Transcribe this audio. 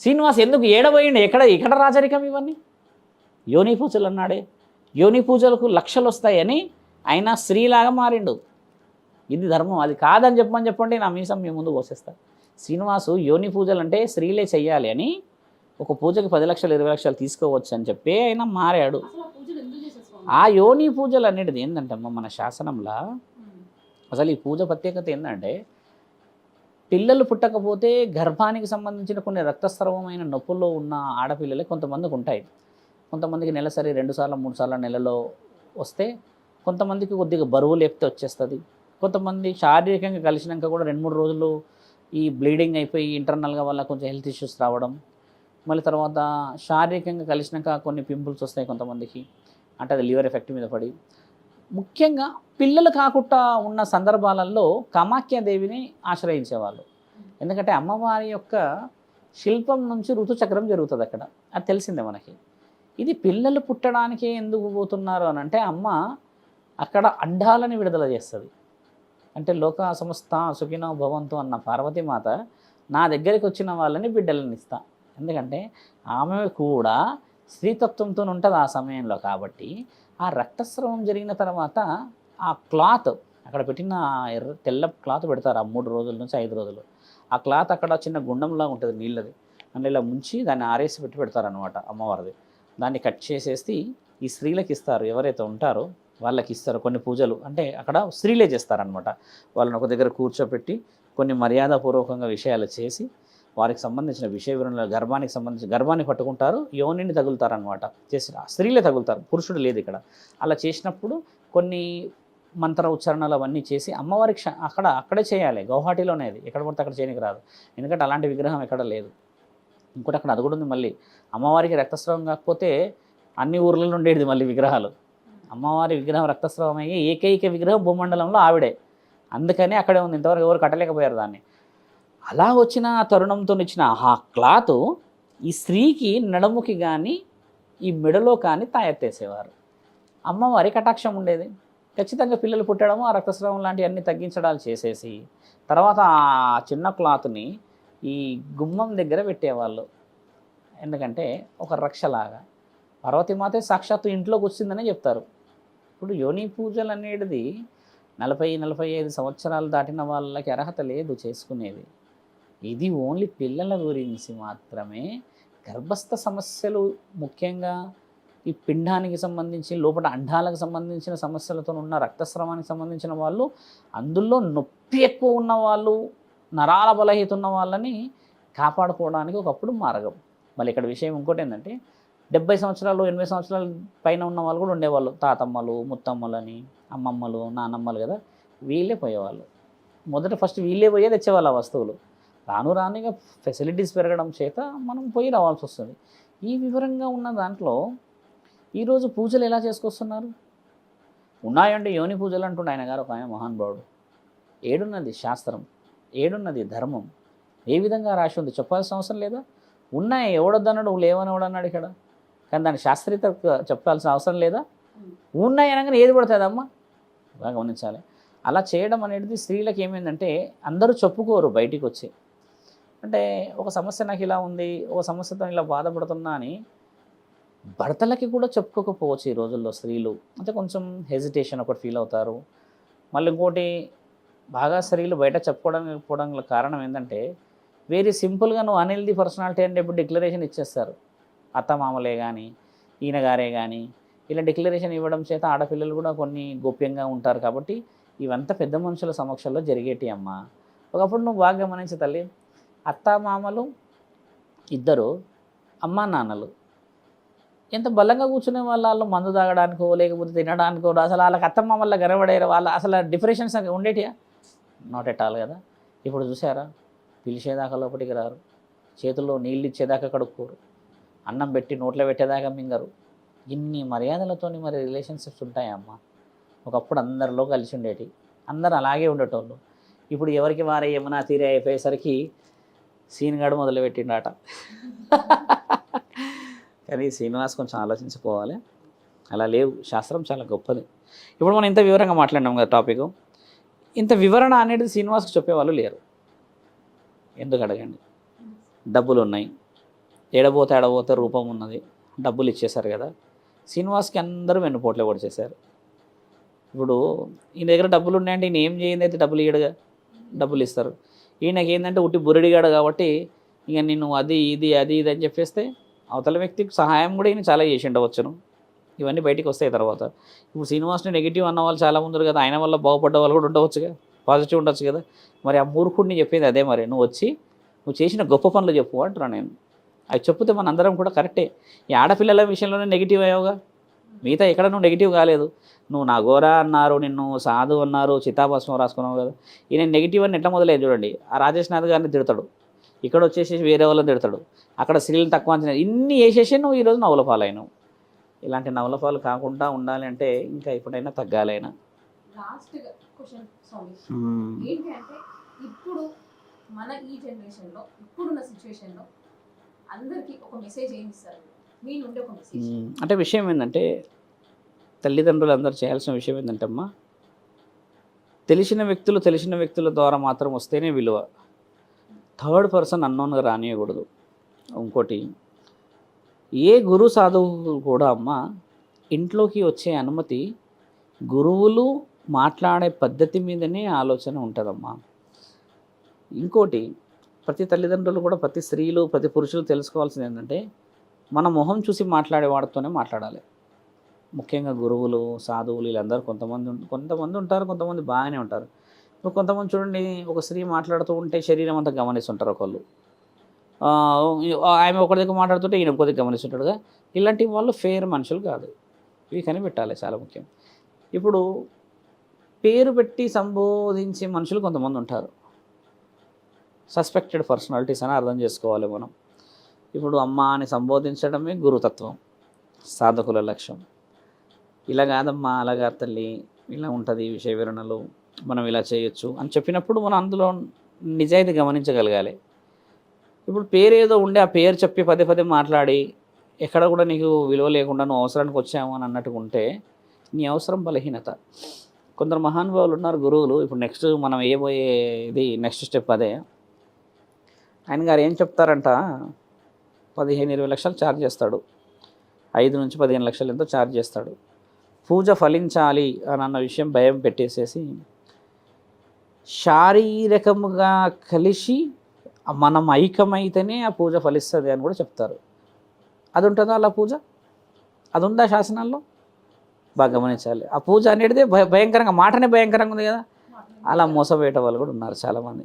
శ్రీనివాస్ ఎందుకు ఏడబోయిండు? ఎక్కడ ఎక్కడ రాజరికం ఇవన్నీ? యోని పూజలు అన్నాడే. యోని పూజలకు లక్షలు వస్తాయని ఆయన స్త్రీలాగా మారిండు. ఇది ధర్మం. అది కాదని చెప్పమని చెప్పండి నా మీసం మీ ముందు పోసేస్తా. శ్రీనివాసు యోని పూజలు అంటే స్త్రీలే చెయ్యాలి అని ఒక పూజకి పది లక్షలు ఇరవై లక్షలు తీసుకోవచ్చు అని చెప్పి ఆయన మారాడు. ఆ యోని పూజలు అనేది ఏంటంటే అమ్మ మన శాసనంలో అసలు ఈ పూజ ప్రత్యేకత ఏంటంటే పిల్లలు పుట్టకపోతే గర్భానికి సంబంధించిన కొన్ని రక్తస్రవమైన నొప్పుల్లో ఉన్న ఆడపిల్లలే కొంతమందికి ఉంటాయి. కొంతమందికి నెలసరి రెండు సార్లు మూడు సార్లు నెలలో వస్తే కొంతమందికి కొద్దిగా బరువు లేపితే వచ్చేస్తుంది. కొంతమంది శారీరకంగా కలిసినాక కూడా రెండు మూడు రోజులు ఈ బ్లీడింగ్ అయిపోయి ఇంటర్నల్గా వల్ల కొంచెం హెల్త్ ఇష్యూస్ రావడం. మళ్ళీ తర్వాత శారీరకంగా కలిసినాక కొన్ని పింపుల్స్ వస్తాయి కొంతమందికి. అంటే అది లివర్ ఎఫెక్ట్ మీద పడి. ముఖ్యంగా పిల్లలు కాకుండా ఉన్న సందర్భాలలో కామాఖ్యాదేవిని ఆశ్రయించేవాళ్ళు. ఎందుకంటే అమ్మవారి యొక్క శిల్పం నుంచి ఋతుచక్రం జరుగుతుంది అక్కడ. అది తెలిసిందే మనకి. ఇది పిల్లలు పుట్టడానికే ఎందుకు పోతున్నారు అని అంటే అమ్మ అక్కడ అండాలని విడుదల చేస్తుంది. అంటే లోక సంస్థ సుఖినో భవంతు అన్న పార్వతీమాత నా దగ్గరికి వచ్చిన వాళ్ళని బిడ్డలను ఇస్తా. ఎందుకంటే ఆమె కూడా స్త్రీతత్వంతో ఉంటుంది ఆ సమయంలో కాబట్టి ఆ రక్తస్రావం జరిగిన తర్వాత ఆ క్లాత్ అక్కడ పెట్టిన ఎర్ర తెల్ల క్లాత్ పెడతారు ఆ మూడు రోజుల నుంచి ఐదు రోజులు. ఆ క్లాత్ అక్కడ చిన్న గుండంలా ఉంటుంది నీళ్ళది. అందులో ఇలా ముంచి దాన్ని ఆరేసి పెట్టి పెడతారనమాట అమ్మవారిది. దాన్ని కట్ చేసేసి ఈ స్త్రీలకు ఇస్తారు. ఎవరైతే ఉంటారో వాళ్ళకి ఇస్తారు కొన్ని పూజలు. అంటే అక్కడ స్త్రీలే చేస్తారనమాట వాళ్ళని ఒక దగ్గర కూర్చోపెట్టి కొన్ని మర్యాదపూర్వకంగా విషయాలు చేసి వారికి సంబంధించిన విషయ వివరణలు గర్భానికి సంబంధించిన గర్భాన్ని పట్టుకుంటారు యోనిని తగులుతారనమాట చేసి ఆ స్త్రీలే తగులుతారు పురుషుడు లేదు ఇక్కడ. అలా చేసినప్పుడు కొన్ని మంత్ర ఉచ్చారణలు అవన్నీ చేసి అమ్మవారికి క్ష- అక్కడ అక్కడే చేయాలి. గౌహాటీలోనే అది. ఎక్కడ పడితే అక్కడ చేయనికి రాదు. ఎందుకంటే అలాంటి విగ్రహం ఎక్కడ లేదు. ఇంకోటి అక్కడ అది కూడా ఉంది మళ్ళీ. అమ్మవారికి రక్తస్రావం కాకపోతే అన్ని ఊర్లలో ఉండేది మళ్ళీ విగ్రహాలు. అమ్మవారి విగ్రహం రక్తస్రావం అయ్యి ఏకైక విగ్రహం భూమండలంలో ఆవిడే. అందుకని అక్కడే ఉంది. ఇంతవరకు ఎవరు కట్టలేకపోయారు దాన్ని. అలా వచ్చిన ఆ తరుణంతో ఇచ్చిన ఆ క్లాత్ ఈ స్త్రీకి నడుముకి కానీ ఈ మెడలో కానీ తాయెత్తేసేవారు. అమ్మవారి కటాక్షం ఉండేది. ఖచ్చితంగా పిల్లలు పుట్టడము ఆ రక్తస్రావం లాంటివన్నీ తగ్గించడాలు చేసేసి తర్వాత ఆ చిన్న క్లాత్ని ఈ గుమ్మం దగ్గర పెట్టేవాళ్ళు. ఎందుకంటే ఒక రక్షలాగా. పార్వతీమాతే సాక్షాత్తు ఇంట్లోకి వచ్చిందనే చెప్తారు. ఇప్పుడు యోని పూజలు అనేది నలభై నలభై ఐదు సంవత్సరాలు దాటిన వాళ్ళకి అర్హత లేదు చేసుకునేది. ఇది ఓన్లీ పిల్లల గురించి మాత్రమే. గర్భస్థ సమస్యలు ముఖ్యంగా ఈ పిండానికి సంబంధించి లోపల అండాలకు సంబంధించిన సమస్యలతో ఉన్న రక్తస్రావానికి సంబంధించిన వాళ్ళు అందులో నొప్పి ఎక్కువ ఉన్న వాళ్ళు నరాల బలహీత ఉన్న వాళ్ళని కాపాడుకోవడానికి ఒకప్పుడు మార్గం. మళ్ళీ ఇక్కడ విషయం ఇంకోటి ఏంటంటే డెబ్బై సంవత్సరాలు ఎనభై సంవత్సరాల పైన ఉన్న వాళ్ళు కూడా ఉండేవాళ్ళు. తాతమ్మలు ముత్తమ్మలని అమ్మమ్మలు నానమ్మలు కదా వీళ్ళే పోయేవాళ్ళు. మొదట ఫస్ట్ వీళ్ళే పోయే తెచ్చేవాళ్ళు ఆ వస్తువులు. రాను రానుగా ఫెసిలిటీస్ పెరగడం చేత మనం పోయి రావాల్సి వస్తుంది. ఈ వివరంగా ఉన్న దాంట్లో ఈరోజు పూజలు ఎలా చేసుకొస్తున్నారు? ఉన్నాయండి యోని పూజలు అంటుండే ఆయన గారు ఒక ఆయన మహానుభావుడు ఏడున్నది శాస్త్రం ఏడున్నది ధర్మం. ఏ విధంగా రాసి ఉంది? చెప్పాల్సిన అవసరం లేదా? ఉన్నాయి? ఎవడొద్దన్నాడు? లేవనివడన్నాడు ఇక్కడ? కానీ దాని శాస్త్రీయత చెప్పాల్సిన అవసరం లేదా? ఉన్నాయి అనగానే ఏది పడుతుందమ్మా బాగా గమనించాలి. అలా చేయడం అనేది స్త్రీలకు ఏమైందంటే అందరూ చెప్పుకోరు బయటికి వచ్చి అంటే ఒక సమస్య నాకు ఇలా ఉంది ఒక సమస్యతో ఇలా బాధపడుతున్నా అని భర్తలకి కూడా చెప్పుకోకపోవచ్చు ఈ రోజుల్లో స్త్రీలు. అంటే కొంచెం హెజిటేషన్ ఒకటి ఫీల్ అవుతారు. మళ్ళీ ఇంకోటి బాగా స్త్రీలు బయట చెప్పుకోవడానికి పోవడం కారణం ఏంటంటే వెరీ సింపుల్గా నువ్వు అనిల్ది పర్సనాలిటీ అంటే ఇప్పుడు డిక్లరేషన్ ఇచ్చేస్తారు. అత్తమామలే కానీ ఈయన గారే కానీ ఇలా డిక్లరేషన్ ఇవ్వడం చేత ఆడపిల్లలు కూడా కొన్ని గోప్యంగా ఉంటారు కాబట్టి ఇవంతా పెద్ద మనుషుల సమక్షంలో జరిగేటి అమ్మ. ఒకప్పుడు నువ్వు బాగా గమనించే తల్లి అత్త మామలు ఇద్దరు అమ్మ నాన్నలు ఎంత బలంగా కూర్చునే వాళ్ళు మందు తాగడానికో లేకపోతే తినడానికో అసలు వాళ్ళకి అత్తమ్మ గర్వడేరు వాళ్ళ అసలు డిప్రెషన్స్ ఉండేటియా? నాట్ ఎట్ ఆల్ కదా. ఇప్పుడు చూసారా పిలిచేదాకా లోపలికి రారు. చేతుల్లో నీళ్ళు ఇచ్చేదాకా కడుక్కోరు. అన్నం పెట్టి నోట్లో పెట్టేదాకా మింగరు. ఇన్ని మర్యాదలతోని మరి రిలేషన్షిప్స్ ఉంటాయమ్మా ఒకప్పుడు అందరిలో కలిసి ఉండేటి. అందరు అలాగే ఉండేటోళ్ళు. ఇప్పుడు ఎవరికి వారే ఏమన్నా తీరే అయిపోయేసరికి సీన్గాడు మొదలుపెట్టిండట. కానీ శ్రీనివాస్ కొంచెం ఆలోచించుకోవాలి. అలా లేవు. శాస్త్రం చాలా గొప్పది. ఇప్పుడు మనం ఇంత వివరంగా మాట్లాడినాం కదా టాపిక్ ఇంత వివరణ అనేది శ్రీనివాస్కి చెప్పేవాళ్ళు లేరు. ఎందుకు అడగండి? డబ్బులు ఉన్నాయి. ఎడబోతే ఎడబోతే రూపం ఉన్నది. డబ్బులు ఇచ్చేశారు కదా. శ్రీనివాస్కి అందరూ వెన్నుపోట్లే చేశారు ఇప్పుడు ఈయన దగ్గర డబ్బులు ఉన్నాయంటే ఈయన ఏం చేయండి అయితే డబ్బులు ఇయ్యడుగా? డబ్బులు ఇస్తారు. ఈయనకి ఏంటంటే ఉట్టి బురడిగాడు కాబట్టి ఇక నేను అది ఇది అది ఇది అని చెప్పేస్తే అవతల వ్యక్తికి సహాయం కూడా ఈయన చాలా చేసి ఉండవచ్చును ఇవన్నీ బయటికి వస్తాయి తర్వాత. ఇప్పుడు శ్రీనివాస్ని నెగిటివ్ అన్న వాళ్ళు చాలా ముందు కదా ఆయన వల్ల బాగుపడ్డ వాళ్ళు కూడా ఉండవచ్చుగా పాజిటివ్ ఉండొచ్చు కదా. మరి ఆ మూర్ఖుడిని చెప్పేది అదే మరి. నువ్వు వచ్చి నువ్వు చేసిన గొప్ప పనులు చెప్పు అంటున్నాను నేను. అవి చెప్తే మన అందరం కూడా కరెక్టే. ఈ ఆడపిల్లల విషయంలోనే నెగిటివ్ అయ్యావుగా. మిగతా ఎక్కడ నువ్వు నెగిటివ్ కాలేదు. నువ్వు నా గోరా అన్నారు నిన్ను సాధు అన్నారు చితాభస్మం రాసుకున్నావు కదా. ఈయన నెగిటివ్ అని ఎట్లా మొదలయ్యేది చూడండి. ఆ రాజేష్ నాథ్ గారిని తిడతాడు. ఇక్కడ వచ్చేసి వేరే వాళ్ళని తిడతాడు. అక్కడ స్త్రీలను తక్కువ అంచనా. ఇన్ని వేసేసి నువ్వు ఈరోజు నవల పాలైనవు. ఇలాంటి నవల పాలు కాకుండా ఉండాలి అంటే ఇంకా ఎప్పుడైనా తగ్గాలైనా అంటే ఇప్పుడు మన ఈ జనరేషన్లో ఇప్పుడున్న సిచ్యువేషన్లో అందరికి ఒక మెసేజ్ ఏమి ఇస్తారు? అంటే విషయం ఏంటంటే తల్లిదండ్రులు అందరూ చేయాల్సిన విషయం ఏంటంటే అమ్మా తెలిసిన వ్యక్తులు తెలిసిన వ్యక్తుల ద్వారా మాత్రం వస్తేనే విలువ. థర్డ్ పర్సన్ అన్నోన్గా రానియకూడదు. ఇంకోటి ఏ గురు సాధువు కూడా అమ్మ ఇంట్లోకి వచ్చే అనుమతి గురువులు మాట్లాడే పద్ధతి మీదనే ఆలోచన ఉంటుందమ్మా. ఇంకోటి ప్రతి తల్లిదండ్రులు కూడా ప్రతి స్త్రీలు ప్రతి పురుషులు తెలుసుకోవాల్సింది ఏంటంటే మన మొహం చూసి మాట్లాడేవాడితోనే మాట్లాడాలి. ముఖ్యంగా గురువులు సాధువులు వీళ్ళందరూ కొంతమంది కొంతమంది ఉంటారు కొంతమంది బాగానే ఉంటారు. ఇప్పుడు కొంతమంది చూడండి ఒక స్త్రీ మాట్లాడుతూ ఉంటే శరీరం అంతా గమనిస్తుంటారు ఒకళ్ళు. ఆమె ఒక దగ్గర మాట్లాడుతుంటే ఈయన ఒక దగ్గర గమనిస్తుంటాడుగా ఇలాంటి వాళ్ళు ఫేర్ మనుషులు కాదు. ఇవి కనిపెట్టాలి చాలా ముఖ్యం. ఇప్పుడు పేరు పెట్టి సంబోధించే మనుషులు కొంతమంది ఉంటారు. సస్పెక్టెడ్ పర్సనాలిటీస్ అని అర్థం చేసుకోవాలి మనం. ఇప్పుడు అమ్మ అని సంబోధించడమే గురుతత్వం సాధకుల లక్ష్యం. ఇలా కాదమ్మా అలాగా తల్లి ఇలా ఉంటుంది విషయ వివరణలు మనం ఇలా చేయొచ్చు అని చెప్పినప్పుడు మనం అందులో నిజాయితీ గమనించగలగాలి. ఇప్పుడు పేరు ఏదో ఉండే ఆ పేరు చెప్పి పదే పదే మాట్లాడి ఎక్కడ కూడా నీకు విలువ లేకుండా నువ్వు అవసరానికి వచ్చావు అని అన్నట్టు ఉంటే నీ అవసరం బలహీనత. కొందరు మహానుభావులు ఉన్నారు గురువులు. ఇప్పుడు నెక్స్ట్ మనం ఏబోయే ఇది నెక్స్ట్ స్టెప్ అదే. ఆయన గారు ఏం చెప్తారంట పదిహేను ఇరవై లక్షలు ఛార్జ్ చేస్తాడు. ఐదు నుంచి పదిహేను లక్షలు ఎంతో ఛార్జ్ చేస్తాడు. పూజ ఫలించాలి అని అన్న విషయం భయం పెట్టేసేసి శారీరకముగా కలిసి మనం ఐక్యమైతేనే ఆ పూజ ఫలిస్తుంది అని కూడా చెప్తారు. అది ఉంటుందా అలా పూజ? అది ఉందా శాసనాల్లో బాగా గమనించాలి. ఆ పూజ అనేది భయంకరంగా మాటనే భయంకరంగా ఉంది కదా? అలా మోసపోయేట వాళ్ళు కూడా ఉన్నారు చాలామంది.